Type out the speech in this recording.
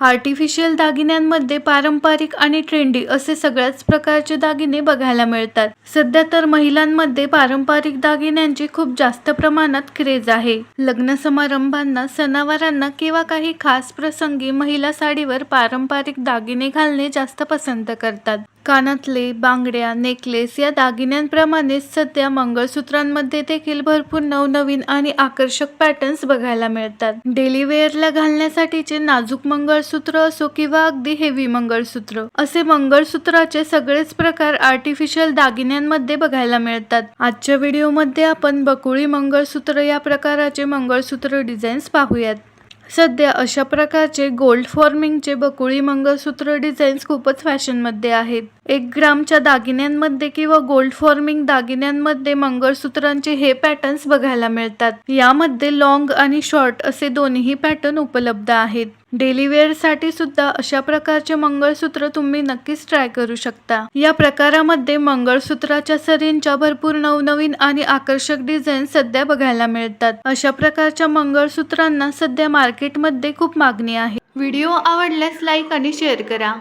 Artificial दागिन्यांमध्ये पारंपरिक आणि ट्रेंडी असे सगळ्याच प्रकारचे दागिने बघायला मिळतात. सध्या तर महिलांमध्ये पारंपरिक दागिन्यांची खूप जास्त प्रमाणात क्रेज आहे. लग्न समारंभांना सणावारांना किंवा काही खास प्रसंगी महिला साडीवर पारंपरिक दागिने घालणे जास्त पसंत करतात. कानातले बांगड्या नेकलेस या दागिन्यांप्रमाणेच सध्या मंगळसूत्रांमध्ये देखील भरपूर नवनवीन आणि आकर्षक पॅटर्न्स बघायला मिळतात. डेली वेअरला घालण्यासाठीचे नाजूक मंगळसूत्र असो किंवा अगदी हेवी मंगळसूत्र असे मंगळसूत्राचे सगळेच प्रकार आर्टिफिशियल दागिन्यांमध्ये बघायला मिळतात. आजच्या व्हिडिओमध्ये आपण बकुळी मंगळसूत्र या प्रकाराचे मंगळसूत्र डिझाईन्स पाहूयात. सध्या अशा प्रकारचे गोल्ड फॉर्मिंगचे बकुळी मंगळसूत्र डिझाईन्स खूपच फॅशनमध्ये आहेत. एक ग्रामच्या दागिन्यांमध्ये किंवा गोल्ड फॉर्मिंग दागिन्यांमध्ये मंगळसूत्रांचे हे पॅटर्न्स बघायला मिळतात. यामध्ये लॉंग आणि शॉर्ट असे दोन्ही पॅटर्न उपलब्ध आहेत. डेली सुद्धा अशा प्रकारचे मंगळसूत्र तुम्ही नक्कीच ट्राय करू शकता. या प्रकारामध्ये मंगळसूत्राच्या सरींच्या भरपूर नवनवीन आणि आकर्षक डिझाईन सध्या बघायला मिळतात. अशा प्रकारच्या मंगळसूत्रांना सध्या मार्केटमध्ये खूप मागणी आहे. व्हिडिओ आवडल्यास लाईक आणि शेअर करा.